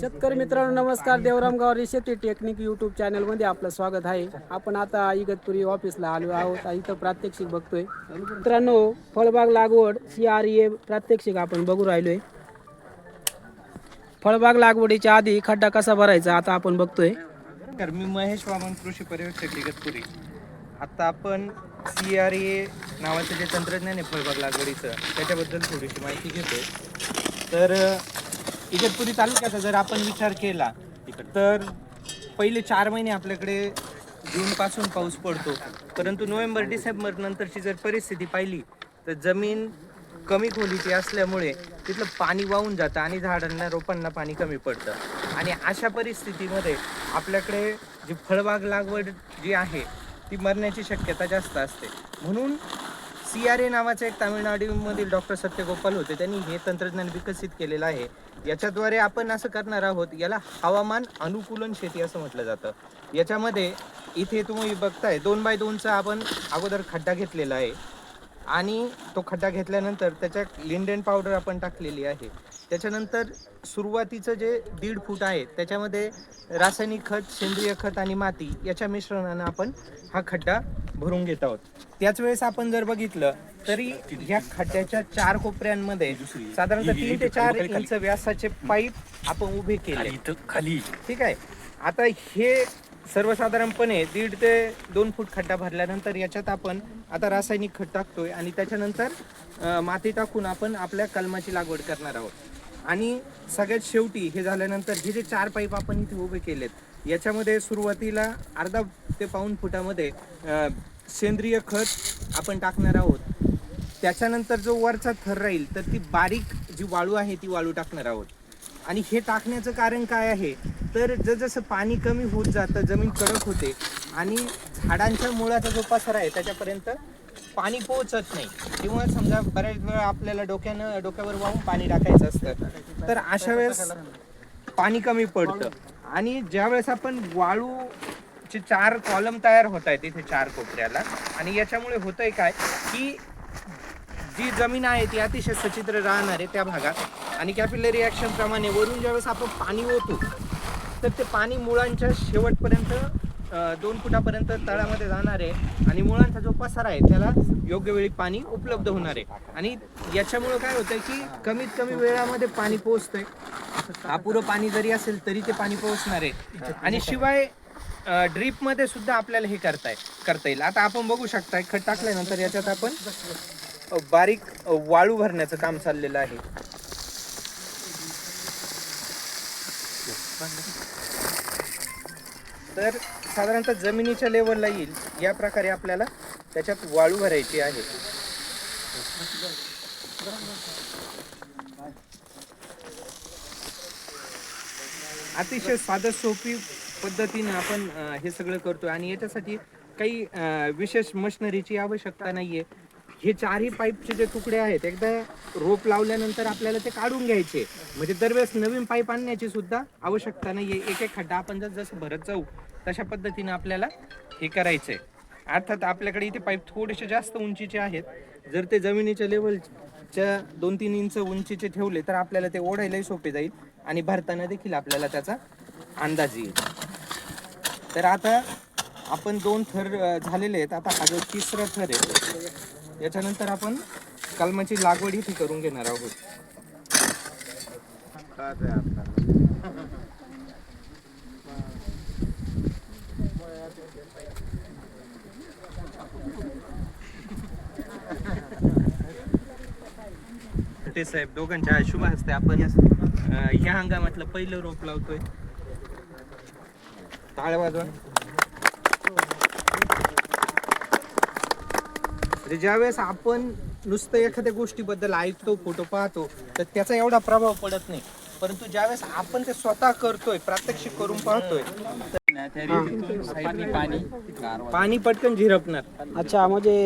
शेतकरी मित्रांनो नमस्कार. देवराम गावरी शेती टेक्निक यूट्यूब चॅनलमध्ये आपलं स्वागत आहे. आपण आता इगतपुरी ऑफिसला आलो आहोत इथं प्रात्यक्षिक बघतोय. मित्रांनो फळबाग लागवड सी आर ए प्रात्यक्षिक आपण बघू राहिलोय. फळबाग लागवडीच्या आधी खड्डा कसा भरायचा आता आपण बघतोय. तर मी महेश वामन कृषी पर्यवेक्षक इगतपुरी. आता आपण सी आर ए नावाचं जे तंत्रज्ञान आहे फळबाग लागवडीचं त्याच्याबद्दल थोडीशी माहिती घेतो तर इगतपुरी तालुक्याचा जर आपण विचार केला तर पहिले चार महिने आपल्याकडे जूनपासून पाऊस पडतो. परंतु नोव्हेंबर डिसेंबर नंतरची जर परिस्थिती पाहिली तर जमीन कमी खोलीची असल्यामुळे तिथलं पाणी वाहून जातं आणि झाडांना रोपांना पाणी कमी पडतं. आणि अशा परिस्थितीमध्ये आपल्याकडे जी फळबाग लागवड जी आहे ती मरण्याची शक्यता जास्त असते. म्हणून सी आर ए नावाचं एक तामिळनाडूमधील डॉक्टर सत्यगोपाल होते. त्यांनी हे तंत्रज्ञान विकसित केलेलं आहे. याच्याद्वारे आपण असं करणार आहोत याला हवामान अनुकूलन शेती असं म्हटलं जातं. याच्यामध्ये इथे तुम्ही बघताय दोन बाय दोनचा आपण अगोदर खड्डा घेतलेला आहे. आणि तो खड्डा घेतल्यानंतर त्याच्यात लिंडेन पावडर आपण टाकलेली आहे. त्याच्यानंतर सुरुवातीचं जे दीड फूट आहे त्याच्यामध्ये रासायनिक खत सेंद्रिय खत आणि माती याच्या मिश्रणानं आपण हा खड्डा भरून घेत आहोत. त्याच वेळेस आपण जर बघितलं तरी ह्या खड्ड्याच्या चार कोपऱ्यांमध्ये साधारणतः तीन ते चार इंच व्यासाचे पाईप आपण उभे केले. खाली ठीक आहे? आता हे सर्वसाधारणपणे दीड ते दोन फूट खड्डा भरल्यानंतर याच्यात आपण आता रासायनिक खत टाकतोय आणि त्याच्यानंतर माती टाकून आपण आपल्या कलमाची लागवड करणार आहोत. आणि सगळ्यात शेवटी हे झाल्यानंतर हे जे चार पाईप आपण इथे उभे केलेत याच्यामध्ये सुरुवातीला अर्धा ते पाऊन फुटामध्ये सेंद्रिय खत आपण टाकणार आहोत. त्याच्यानंतर जो वरचा थर राहील तर ती बारीक जी वाळू आहे ती वाळू टाकणार आहोत. आणि हे टाकण्याचं कारण काय आहे? तर जसं पाणी कमी होत जातं जमीन कडक होते आणि झाडांच्या मुळाचा जो पसरा आहे त्याच्यापर्यंत पाणी पोहोचत नाही. किंवा समजा बऱ्याच वेळा आपल्याला डोक्यानं डोक्यावर वाहून पाणी टाकायचं असतं. तर अशा वेळेस पाणी कमी पडतं. आणि ज्यावेळेस आपण वाळूचे चार कॉलम तयार होत आहेत इथे चार कोपऱ्याला आणि याच्यामुळे होतंय काय की जी जमीन आहे ती अतिशय सचित्र राहणार आहे त्या भागात. आणि कॅपिलरी ॲक्शन प्रमाणे वरून ज्यावेळेस आपण पाणी ओतू तर ते पाणी मुळांच्या शेवटपर्यंत दोन फुटापर्यंत तळामध्ये जाणार आहे आणि मुळांचा जो पसारा आहे त्याला योग्य वेळी पाणी उपलब्ध होणार आहे. आणि याच्यामुळं काय होतंय की कमीत कमी वेळामध्ये पाणी पोहोचतंय. अपुरं पाणी जरी असेल तरी ते पाणी पोहोचणार आहे. आणि शिवाय ड्रीपमध्ये सुद्धा आपल्याला हे करताय करता येईल. आता आपण बघू शकताय खत टाकल्यानंतर याच्यात आपण बारीक वाळू भरण्याचं काम चाललेलं आहे. तर साधारणतः जमिनीच्या लेवलला येईल. या प्रकारे आपल्याला त्याच्यात वाळू भरायची आहे. अतिशय साधं सोपी पद्धतीने आपण हे सगळं करतो आणि याच्यासाठी काही विशेष मशनरीची आवश्यकता नाहीये. हे चारही पाईपचे जे तुकडे आहेत एकदा रोप लावल्यानंतर आपल्याला ते काढून घ्यायचे. म्हणजे दरवेळेस नवीन पाईप आणण्याची सुद्धा आवश्यकता नाही एक एक खड्डा आपण जर जसं भरत जाऊ तशा पद्धतीने आपल्याला हे करायचंय. अर्थात आपल्याकडे इथे पाईप थोडेसे जास्त उंचीचे आहेत. जर ते जमिनीच्या लेवलच्या दोन तीन इंच उंचीचे ठेवले तर आपल्याला ते ओढायलाही सोपे जाईल आणि भरताना देखील आपल्याला त्याचा अंदाज येईल. तर आता आपण दोन थर झालेले आहेत. आता हा जो तिसरा थर आहे याच्यानंतर आपण कलमाची लागवड इथे करून घेणार आहोत. ते साहेब दोघांच्या शुभ हस्ते आपण ह्या हंगामातलं पहिलं रोप लावतोय. टाळ्या वाजवा. म्हणजे ज्यावेळेस आपण नुसतं एखाद्या गोष्टीबद्दल ऐकतो फोटो पाहतो तर त्याचा एवढा प्रभाव पडत नाही. परंतु ज्यावेळेस आपण ते स्वतः करतोय प्रात्यक्षिक करून पाहतोय पाणी पाणी पटकन झिरपणार. अच्छा म्हणजे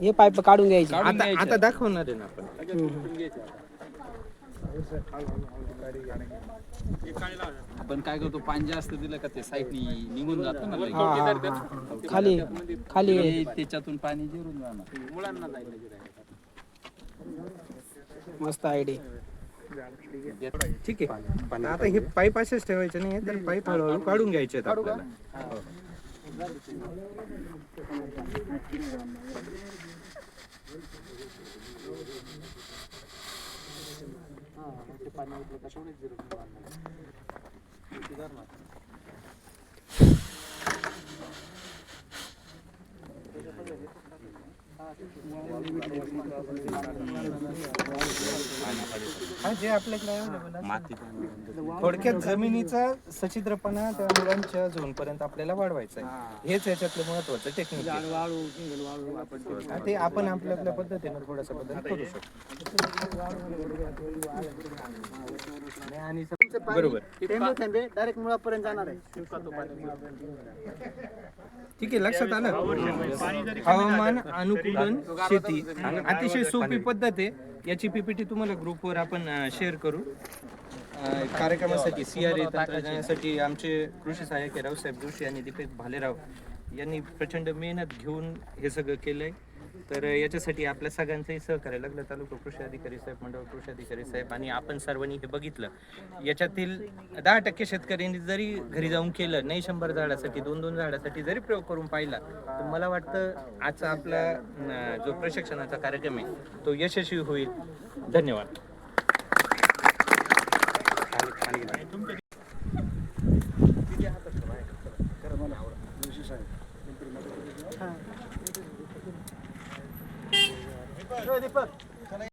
हे पाईप काढून घ्यायचे. आता आता दाखवणार आहे ना आपण. आपण काय करतो पाणी जास्त दिलं का ते साईडनी निघून जातं ना लगेच. खाली खाली. ते त्याच्यातून पाणी जिरून जाणार. मस्त आयडिया ठीक आहे. आता हे पाईप असेच ठेवायचे नाही तर पाईप हळूहळू काढून घ्यायचे आहेत आपल्याला. हो. हा जे आपल्याकडे थोडक्यात जमिनीचा सचिद्रपणा त्या मुलांच्या झोन पर्यंत आपल्याला वाढवायचा आहे. हेच याच्यातलं महत्वाचं टेक्निक ते आपण आपल्या आपल्या पद्धतीने थोडासा बदल करू शकतो. बरोबर. थेंबे थेंबे डायरेक्ट मुळापर्यंत जाणार आहे. ठीक आहे लक्षात आलं? हवामान अनुकूलन शेती. अतिशय सोपी पद्धत आहे. याची पीपीटी तुम्हाला ग्रुपवर आपण शेअर करू. अं, कार्यक्रमासाठी सी आर ए तंत्रज्ञानासाठी आमचे कृषी सहाय्यक आहे रावसाहेब जोशी आणि दीपक भालेराव. यांनी प्रचंड मेहनत घेऊन हे सगळं केलंय. तर याच्यासाठी आपल्या सगळ्यांचंही सहकार्य लागलं. तालुका कृषी अधिकारी साहेब मंडळ कृषी अधिकारी साहेब आणि आपण सर्वांनी हे बघितलं. याच्यातील दहा टक्के शेतकऱ्यांनी जरी घरी जाऊन केलं नाही शंभर झाडासाठी दोन दोन झाडासाठी जरी प्रयोग करून पाहिला तर मला वाटतं आजचा आपला जो प्रशिक्षणाचा कार्यक्रम आहे तो यशस्वी होईल. धन्यवाद. Je Allez, des potes